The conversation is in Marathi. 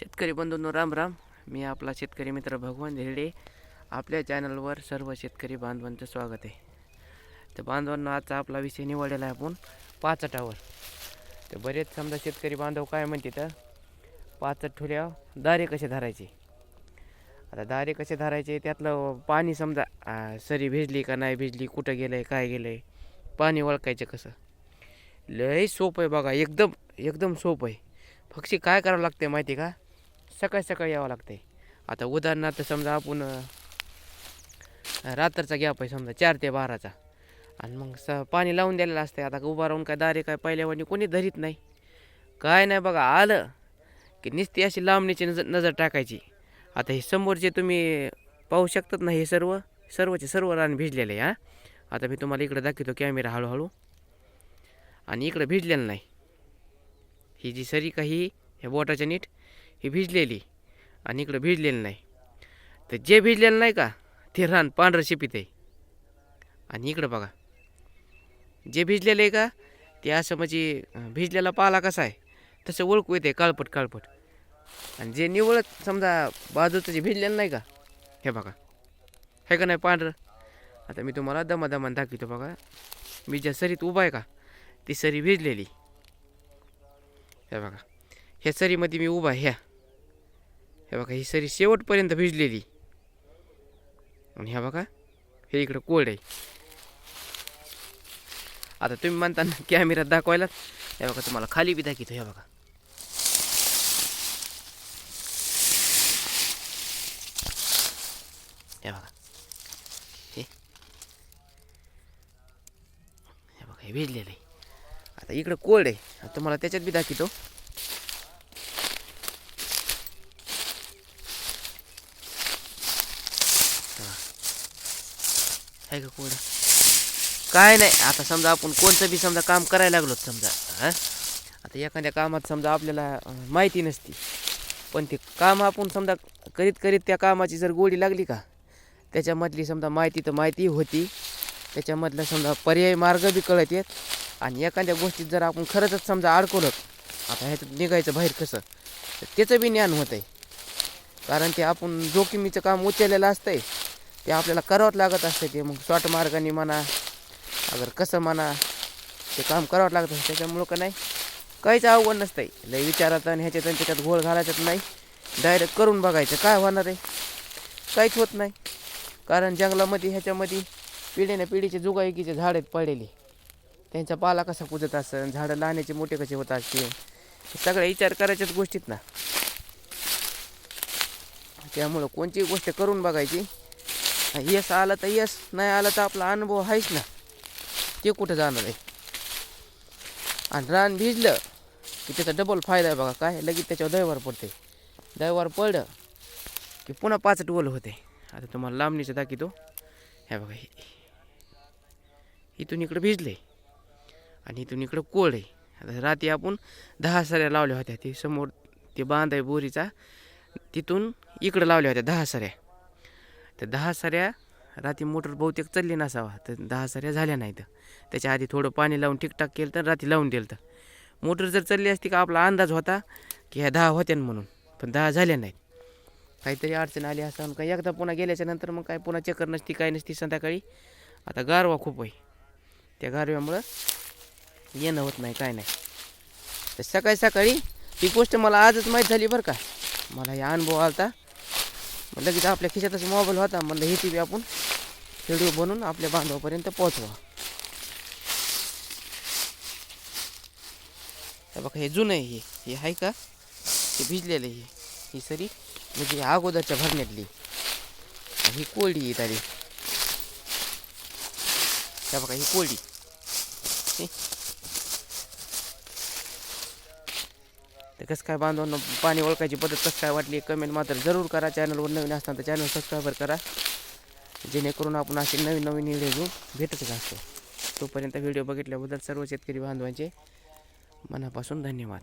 शेतकरी बंधूंनो राम राम मी आपला शेतकरी मित्र भगवान धेरडे आपल्या चॅनलवर सर्व शेतकरी बांधवांचं स्वागत आहे. तर बांधवांना आजचा आपला विषय निवडलेला आहे आपण पाचटावर. तर बरेच समजा शेतकरी बांधव काय म्हणते तर पाचट ठुल्या दारे कसे धरायचे? आता दारे कसे धरायचे? त्यातलं पाणी समजा सरी भिजली का नाही भिजली कुठं गेलं आहे काय गेलं आहे पाणी ओळखायचं कसं? लय सोपं आहे बघा एकदम एकदम सोपं आहे. फक्त काय करावं लागते माहिती का? सकाळी सकाळी यावं लागते आता उदाहरणार्थ समजा आपण रात्रचा गॅप आहे समजा चार ते बाराचा. आणि मग स पाणी लावून द्यायला असते आता उभा राहून काय दारे काय पहिल्यावानी कोणी धरीत नाही. काय नाही बघा आलं की नुसती अशी लांबणीची नजर नजर टाकायची. आता हे समोरचे तुम्ही पाहू शकतात ना हे सर्व सर्वचे सर्व रान भिजलेले आहे हां. आता मी तुम्हाला इकडे दाखवतो कॅमेरा हळूहळू. आणि इकडं भिजलेलं नाही. ही जी सरी काही हे ह्या बोटाच्या नीट ही भिजलेली आणि इकडं भिजलेलं नाही. तर जे भिजलेलं नाही का ते रान पांढरं शिपित आहे आणि इकडं बघा जे भिजलेलं आहे का ते असं म्हणजे भिजलेला पाला कसा आहे तसं ओळखू येते काळपट काळपट. आणि जे निवळत समजा बाजूचं जे भिजलेलं नाही का हे बघा. हे का नाही पांढरं? आता मी तुम्हाला दमादमान दाखवतो बघा. मी ज्या सरीत उभा आहे का ती सरी भिजलेली. हे बघा. ह्या सरीमध्ये मी उभा आहे ह्या. हे बघा ही सरी शेवटपर्यंत भिजलेली. आणि ह्या बघा हे इकडं कोल्ड आहे. आता तुम्ही म्हणता ना कॅमेऱ्यात दाखवायला हे बघा तुम्हाला खाली बी दाखवतो हे बघा. हे बघा. हे. बघा हे भिजलेलं आहे. आता इकडं कोल्ड आहे. तुम्हाला त्याच्यात बी दाखवतो. आहे का कोण? काय नाही आता समजा आपण कोणतं बी समजा काम करायला लागलो समजा हां? आता एखाद्या कामात समजा आपल्याला माहिती नसती. पण ते काम आपण समजा करीत करीत त्या कामाची जर गोडी लागली का त्याच्यामधली समजा माहिती तर माहिती होती. त्याच्यामधला समजा पर्याय मार्ग बी कळत येत. आणि एखाद्या गोष्टीत जर आपण खरंच समजा अडकवलं आता ह्याच्यात निघायचं बाहेर कसं? तर त्याचं बी ज्ञान होतं आहे कारण ते आपण जोखमीचं काम उचललेलं असतंय. ते आपल्याला करावंच लागत असते ते. मग शॉर्ट मार्गाने म्हणा अगर कसं म्हणा ते काम करावं लागत असतं. त्याच्यामुळं का नाही काहीच अवघड नसतंय. लय विचारात आणि ह्याच्यात आणि त्याच्यात घोळ घालायच्यात नाही. डायरेक्ट करून बघायचं काय होणार आहे? काहीच होत नाही. कारण जंगलामध्ये ह्याच्यामध्ये पिढीने पिढीचे जुगायकीचे झाड आहेत पडलेले. त्यांचा पाला कसा कुजत असेल झाडं लहानाचे मोठे कसे होत असतील? हे सगळ्या विचार करायच्याच गोष्टीत ना. त्यामुळं कोणतीही गोष्ट करून बघायची. यस आलं तर यस नाही आलं तर आपला अनुभव आहेच ना. ते कुठं जाणार आहे? आणि रान भिजलं की त्याचा डबल फायदा आहे बघा काय? लगेच त्याच्यावर दैवार पडते. दैवार पडलं की पुन्हा पाच टोल होते. आता तुम्हाला लांबणीचं दाखवतो. हे बघा हे इथून इकडं भिजले आणि इथून इकडं कोळ आहे. आता रात्री आपण दहा सऱ्या लावल्या होत्या ते समोर ते बांध आहे बोरीचा तिथून इकडं लावल्या होत्या दहा सऱ्या. तर दहा सऱ्या रात्री मोटर बहुतेक चालली नसावा. तर दहा सऱ्या झाल्या नाहीत. त्याच्या आधी थोडं पाणी लावून ठीकठाक केलं तर रात्री लावून दिलं तर मोटर जर चालली असती का आपला अंदाज होता की ह्या दहा होत्या म्हणून पण दहा झाल्या नाहीत. काहीतरी अडचण आली असं काय एकदा पुन्हा गेल्याच्यानंतर मग काय पुन्हा चक्कर नसती काय नसती संध्याकाळी. आता गारवा खूप आहे. त्या गारव्यामुळं येणं होत नाही काय नाही. तर सकाळी सकाळी ही गोष्ट मला आजच माहीत झाली बरं का. मला हे अनुभव आला लगेच आपल्या खिशातच मोबाईल होता म्हणलं हे टी व्ही आपण व्हिडिओ बनवून आपल्या बांधवापर्यंत पोहोचवा. बघा हे जुनं आहे हे. हे आहे का? हे भिजलेलं आहे. हे. ही सरी म्हणजे अगोदरच्या भरण्यातली. ही कोरडी आहे आली त्या बघा ही कोरडी. तर कसं काय बांधून पाणी ओळखायची पद्धत कसं काय वाटली कमेंट मात्र जरूर करा. चॅनलवर नवीन असताना तर चॅनल सबस्क्राईबर करा. जेणेकरून आपण असे नवीन नवीन व्हिडिओ घेऊन भेटतच असतो. तोपर्यंत व्हिडिओ बघितल्याबद्दल सर्व शेतकरी बांधवांचे मनापासून धन्यवाद.